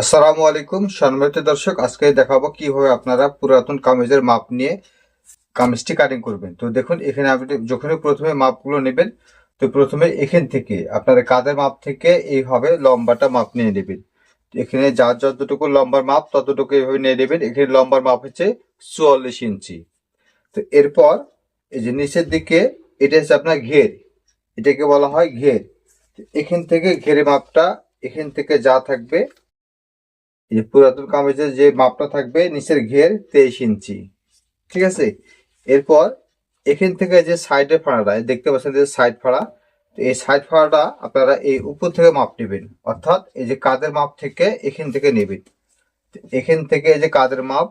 আসসালামু আলাইকুম, সম্মানিত দর্শক, আজকে দেখাবো কীভাবে আপনারা পুরাতন কামিজের মাপ নিয়ে কামিজটি কাটিং করবেন। তো দেখুন, এখানে আপনি যখনই প্রথমে মাপগুলো নেবেন, তো প্রথমে এখান থেকে আপনারা কাঁধের মাপ থেকে এইভাবে লম্বাটা মাপ নিয়ে নেবেন। এখানে যার যতটুকু লম্বার মাপ, ততটুকু এইভাবে নিয়ে নেবেন। এখানে লম্বার মাপ হচ্ছে চুয়াল্লিশ ইঞ্চি। তো এরপর এই যে নিচের দিকে, এটা হচ্ছে আপনার ঘের। এটাকে বলা হয় ঘের। এখান থেকে ঘেরে মাপটা এখান থেকে যা থাকবে এই পুরাতন কামিজের যে মাপটা থাকবে নিচের ঘের তেইশ ইঞ্চি। ঠিক আছে? এরপর এখান থেকে যে সাইডের ফাড়াটা দেখতে পাচ্ছেন যে সাইড ফাড়া, তো এই সাইড ফাড়াটা আপনারা এই উপর থেকে মাপ নেবেন। অর্থাৎ এই যে কাদের মাপ থেকে এখান থেকে নেবেন। এখান থেকে এই যে কাদের মাপ,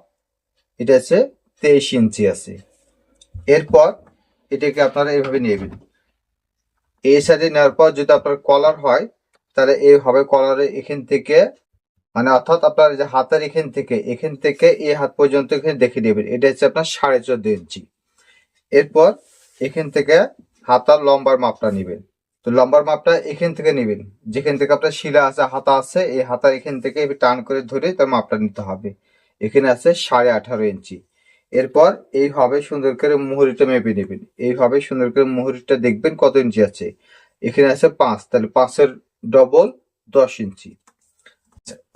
এটা আছে তেইশ ইঞ্চি আছে। এরপর এটাকে আপনারা এইভাবে নেবেন। এই সাইডে নেওয়ার পর যদি আপনার কলার হয়, তাহলে এই হবে কলারে এখান থেকে মানে অর্থাৎ আপনার যে হাতের এখান থেকে এখান থেকে এই হাত পর্যন্ত এখানে দেখে নেবেন। এটা হচ্ছে আপনার সাড়ে চোদ্দ ইঞ্চি। এরপর এখান থেকে হাতার লম্বার মাপটা নেবেন। তো লম্বার মাপটা এখান থেকে নেবেন। যেখান থেকে আপনার শিলা আছে, হাতা আছে, এই হাতা এখান থেকে টান করে ধরে তার মাপটা নিতে হবে। এখানে আছে সাড়ে আঠারো ইঞ্চি। এরপর এইভাবে সুন্দর করে মুহুরিটা মেপে নেবেন। এইভাবে সুন্দর করে মুহুরিটা দেখবেন কত ইঞ্চি আছে। এখানে আছে পাঁচ, তাহলে পাঁচের ডবল দশ ইঞ্চি।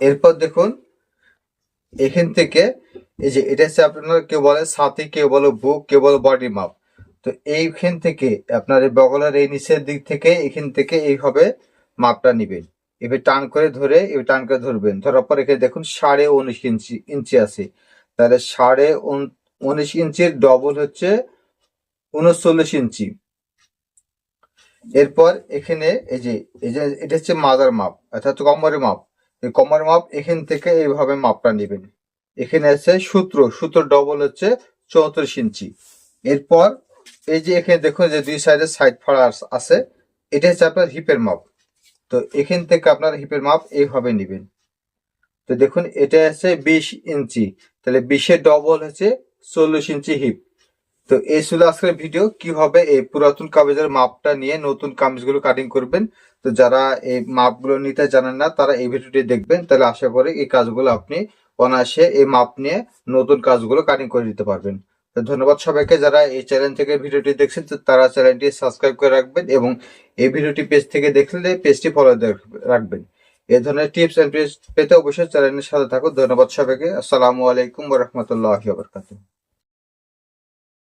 এরপর দেখুন, এখান থেকে এই যে এটা হচ্ছে আপনার কেউ বলে সাথে কেউ বলে বুক, কেউ বলে বডি মাপ তো এইখান থেকে আপনার এই বগলের এই নিচের দিক থেকে এখান থেকে এইভাবে মাপটা নিবেন। এবার টান করে ধরে, এবার টান করে ধরবেন। ধরার পর এখানে দেখুন সাড়ে উনিশ ইঞ্চি ইঞ্চি আছে। তাহলে সাড়ে উন- উনিশ ইঞ্চির ডবল হচ্ছে উনচল্লিশ ইঞ্চি। এরপর এখানে এই যে এই যে, এটা হচ্ছে মাদার মাপ অর্থাৎ কমরের মাপ এই কমরের মাপ এখান থেকে এইভাবে মাপটা নেবেন। এখানে আছে সূত্র সূত্র ডবল হচ্ছে চৌত্রিশ ইঞ্চি। এরপর এই যে এখানে দেখুন যে দুই সাইডে সাইড ফাড়া আছে, এটা হচ্ছে আপনার হিপের মাপ। তো এখান থেকে আপনার হিপের মাপ এইভাবে নেবেন। তো দেখুন, এটা আছে বিশ ইঞ্চি। তাহলে বিশের ডবল হচ্ছে চল্লিশ ইঞ্চি হিপ। তো এই ছিল আজকের ভিডিও কীভাবে এই পুরাতন কামিজের মাপটা নিয়ে নতুন কামিজগুলো কাটিং করবেন। তো যারা এই মাপগুলো নিতে জানেন না, তারা এই ভিডিওটি দেখবেন। তাহলে আশা করি এই কাজগুলো আপনি অনায়াসে এই মাপ নিয়ে নতুন কাজগুলো কাটিং করে দিতে পারবেন। তো ধন্যবাদ সবাইকে। যারা এই চ্যানেল থেকে ভিডিওটি দেখছেন তারা চ্যানেলটি সাবস্ক্রাইব করে রাখবেন এবং এই ভিডিওটি পেজ থেকে দেখলে পেজটি ফলো রাখবেন। এই ধরনের টিপস এন্ড পেতে অবশ্যই চ্যানেলের সাথে থাকুন। ধন্যবাদ সবাইকে। আসসালামু আলাইকুম রহমতুল্লাহ বরকাতুহ।